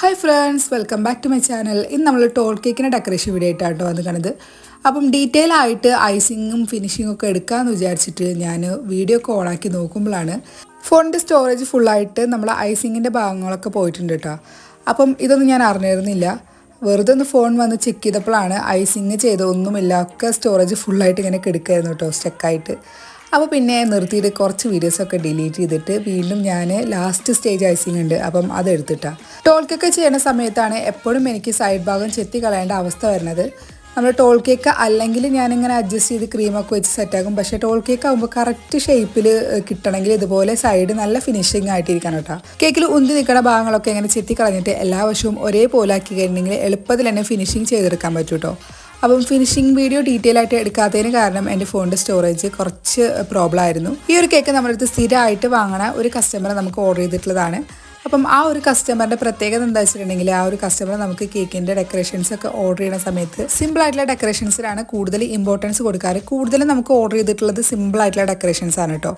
Hi friends welcome back to my channel ഇന്ന് നമ്മൾ toll കേക്കിന്റെ ഡെക്കറേഷൻ വീഡിയോ ആയിട്ടാണ് കേട്ടോ വന്ന് കണ്ടത് അപ്പം ഡീറ്റെയിൽ ആയിട്ട് ഐസിങ്ങും ഫിനിഷിങ്ങും ഒക്കെ എടുക്കാമെന്ന് വിചാരിച്ചിട്ട് ഞാൻ വീഡിയോ ഒക്കെ ഓണാക്കി നോക്കുമ്പോഴാണ് ഫോണിന്റെ സ്റ്റോറേജ് ഫുള്ളായിട്ട് നമ്മൾ ഐസിങ്ങിന്റെ ഭാഗങ്ങളൊക്കെ പോയിട്ടുണ്ട് കേട്ടോ അപ്പം ഇതൊന്നും ഞാൻ അറിഞ്ഞിരുന്നില്ല. വെറുതെ ഒന്ന് ഫോൺ വന്ന് ചെക്ക് ചെയ്തപ്പോഴാണ് ഐസിങ് ചെയ്തൊന്നുമില്ല ഒക്കെ സ്റ്റോറേജ് ഫുള്ളായിട്ട് ഇങ്ങനെ കിടക്കായിരുന്നു കേട്ടോ സ്റ്റക്കായിട്ട് അപ്പോൾ പിന്നെ നിർത്തിയിട്ട് കുറച്ച് വീഡിയോസൊക്കെ ഡിലീറ്റ് ചെയ്തിട്ട് വീണ്ടും ഞാൻ ലാസ്റ്റ് സ്റ്റേജ് ഐസിങ് ഉണ്ട്. അപ്പം അത് എടുത്തിട്ടാണ് ടോൾക്കൊക്കെ ചെയ്യുന്ന സമയത്താണ് എപ്പോഴും എനിക്ക് സൈഡ് ഭാഗം ചെത്തി കളയേണ്ട അവസ്ഥ വരുന്നത്. നമ്മൾ ടോൾ കേക്ക് അല്ലെങ്കിൽ ഞാനിങ്ങനെ അഡ്ജസ്റ്റ് ചെയ്ത് ക്രീമൊക്കെ വെച്ച് സെറ്റാക്കും പക്ഷേ ടോൾ കേക്ക് ആകുമ്പോൾ കറക്റ്റ് ഷേപ്പിൽ കിട്ടണമെങ്കിൽ ഇതുപോലെ സൈഡ് നല്ല ഫിനിഷിംഗ് ആയിട്ടിരിക്കണം കേട്ടോ. കേക്കിൽ ഉന്തി നിൽക്കുന്ന ഭാഗങ്ങളൊക്കെ ഇങ്ങനെ ചെത്തി കളഞ്ഞിട്ട് എല്ലാ വശവും ഒരേപോലെ ആക്കി കഴിഞ്ഞിട്ടുണ്ടെങ്കിൽ എളുപ്പത്തിൽ തന്നെ ഫിനിഷിംഗ് ചെയ്തെടുക്കാൻ പറ്റൂട്ടോ അപ്പം ഫിനിഷിംഗ് വീഡിയോ ഡീറ്റെയിൽ ആയിട്ട് എടുക്കാത്തതിന് കാരണം എന്റെ ഫോണിന്റെ സ്റ്റോറേജ് കുറച്ച് പ്രോബ്ലം ആയിരുന്നു. ഈ ഒരു കേക്ക് നമ്മുടെ അടുത്ത് സ്ഥിരമായിട്ട് വാങ്ങണ ഒരു കസ്റ്റമർ നമുക്ക് ഓർഡർ ചെയ്തിട്ടുള്ളതാണ്. അപ്പം ആ ഒരു കസ്റ്റമറിന്റെ പ്രത്യേകത എന്താ വെച്ചിട്ടുണ്ടെങ്കിൽ ആ ഒരു കസ്റ്റമർ നമുക്ക് കേക്കിന്റെ ഡെക്കറേഷൻസ് ഒക്കെ ഓർഡർ ചെയ്യുന്ന സമയത്ത് സിമ്പിൾ ആയിട്ടുള്ള ഡെക്കറേഷൻസിലാണ് കൂടുതൽ ഇമ്പോർട്ടൻസ് കൊടുക്കാറ്. കൂടുതലും നമുക്ക് ഓർഡർ ചെയ്തിട്ടുള്ളത് സിമ്പിൾ ആയിട്ടുള്ള ഡെക്കറേഷൻസ് ആണ് കേട്ടോ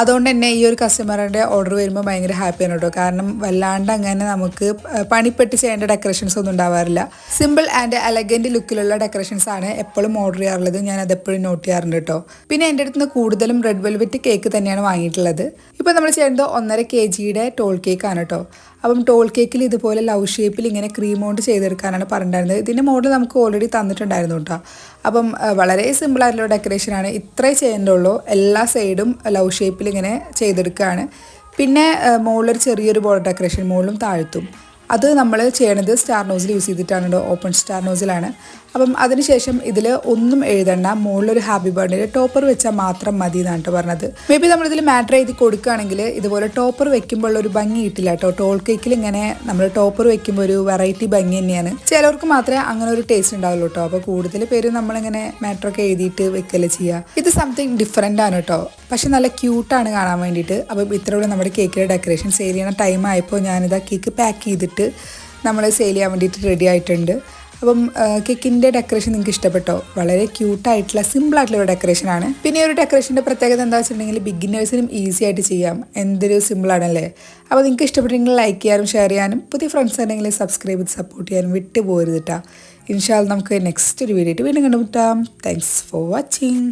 അതുകൊണ്ട് തന്നെ ഈ ഒരു കസ്റ്റമറിന്റെ ഓർഡർ വരുമ്പോൾ ഭയങ്കര ഹാപ്പിയാണ് കേട്ടോ കാരണം വല്ലാണ്ട് അങ്ങനെ നമുക്ക് പണിപ്പെട്ട് ചെയ്യേണ്ട ഡെക്കറേഷൻസ് ഒന്നും ഉണ്ടാവാറില്ല. സിമ്പിൾ ആൻഡ് എലഗന്റ് ലുക്കിലുള്ള ഡെക്കറേഷൻസ് ആണ് എപ്പോഴും ഓർഡർ ചെയ്യാറുള്ളത്. ഞാൻ അതെപ്പോഴും നോട്ട് ചെയ്യാറുണ്ട് കേട്ടോ പിന്നെ എന്റെ അടുത്ത് നിന്ന് കൂടുതലും റെഡ് വെൽവെറ്റ് കേക്ക് തന്നെയാണ് വാങ്ങിയിട്ടുള്ളത്. ഇപ്പോൾ നമ്മൾ ചെയ്യുന്നത് ഒന്നര കെ ജിയുടെ ടോൾ കേക്കാണ് കേട്ടോ. അപ്പം ടോൾ കേക്കിൽ ഇതുപോലെ ലവ് ഷേപ്പിൽ ഇങ്ങനെ ക്രീം കൊണ്ട് ചെയ്തെടുക്കാനാണ് പറഞ്ഞിട്ടുണ്ടായിരുന്നത്. ഇതിന്റെ മോഡൽ നമുക്ക് ഓൾറെഡി തന്നിട്ടുണ്ടായിരുന്നു കേട്ടോ. അപ്പം വളരെ സിമ്പിളായിട്ടുള്ള ഡെക്കറേഷനാണ് ഇത്രേ ചെയ്യേണ്ടുള്ളൂ എല്ലാ സൈഡും ലവ് ഷേപ്പിൽ ഇങ്ങനെ ചെയ്തെടുക്കുകയാണ് പിന്നെ മുകളിലൊരു ചെറിയൊരു ബോർഡർ ഡെക്കറേഷൻ മുകളിലും താഴ്ത്തും. അത് നമ്മൾ ചെയ്യണത് സ്റ്റാർ നോസിൽ യൂസ് ചെയ്തിട്ടാണ് ഓപ്പൺ സ്റ്റാർ നോസിലാണ്. അപ്പം അതിനുശേഷം ഇതിൽ ഒന്നും എഴുതണ്ട. മുകളിലൊരു ഹാപ്പി ബർത്ത്ഡേ ടോപ്പർ വെച്ചാൽ മാത്രം മതി എന്നാണ് കേട്ടോ പറഞ്ഞത്. മേ ബി നമ്മളിതിൽ മാറ്റർ എഴുതി കൊടുക്കുകയാണെങ്കിൽ ഇതുപോലെ ടോപ്പർ വെക്കുമ്പോൾ ഒരു ഭംഗി കിട്ടില്ല കേട്ടോ. ടോൾ കേക്കിൽ ഇങ്ങനെ നമ്മൾ ടോപ്പർ വെക്കുമ്പോൾ ഒരു വെറൈറ്റി ഭംഗി തന്നെയാണ്. ചിലർക്ക് മാത്രമേ അങ്ങനെ ഒരു ടേസ്റ്റ് ഉണ്ടാവുള്ളൂ കേട്ടോ. അപ്പോൾ കൂടുതൽ പേര് നമ്മളിങ്ങനെ മാറ്ററൊക്കെ എഴുതിയിട്ട് വെക്കല്ലേ ചെയ്യുക ഇത് സംതിങ് ഡിഫറെന്റ് ആണ് കേട്ടോ. പക്ഷെ നല്ല ക്യൂട്ടാണ് കാണാൻ വേണ്ടിയിട്ട്. അപ്പം ഇത്രയുള്ള നമ്മുടെ കേക്കിലെ ഡെക്കറേഷൻ. സെയിൽ ചെയ്യണ ടൈം ആയപ്പോൾ ഞാനിതാ കേക്ക് പാക്ക് ചെയ്തിട്ട് നമ്മൾ സെയിൽ ചെയ്യാൻ വേണ്ടിയിട്ട് റെഡി ആയിട്ടുണ്ട്. അപ്പം കേക്കിന്റെ ഡെക്കറേഷൻ നിങ്ങൾക്ക് ഇഷ്ടപ്പെട്ടോ? വളരെ ക്യൂട്ടായിട്ടുള്ള സിമ്പിളായിട്ടുള്ള ഒരു ഡെക്കറേഷനാണ് പിന്നെ ഒരു ഡെക്കറേഷന്റെ പ്രത്യേകത എന്താ വെച്ചിട്ടുണ്ടെങ്കിൽ ബിഗിനേഴ്സിനും ഈസി ആയിട്ട് ചെയ്യാം. എന്തൊരു സിമ്പിളാണല്ലേ അപ്പോൾ നിങ്ങൾക്ക് ഇഷ്ടപ്പെട്ടെങ്കിൽ ലൈക്ക് ചെയ്യാനും ഷെയർ ചെയ്യാനും പുതിയ ഫ്രണ്ട്സ് ഉണ്ടെങ്കിൽ സബ്സ്ക്രൈബ് ചെയ്ത് സപ്പോർട്ട് ചെയ്യാനും വിട്ടു പോരുതിട്ടാ ഇൻഷാൽ നമുക്ക് നെക്സ്റ്റ് ഒരു വീഡിയോ വീണ്ടും കണ്ടുമുട്ടാം. Thanks for watching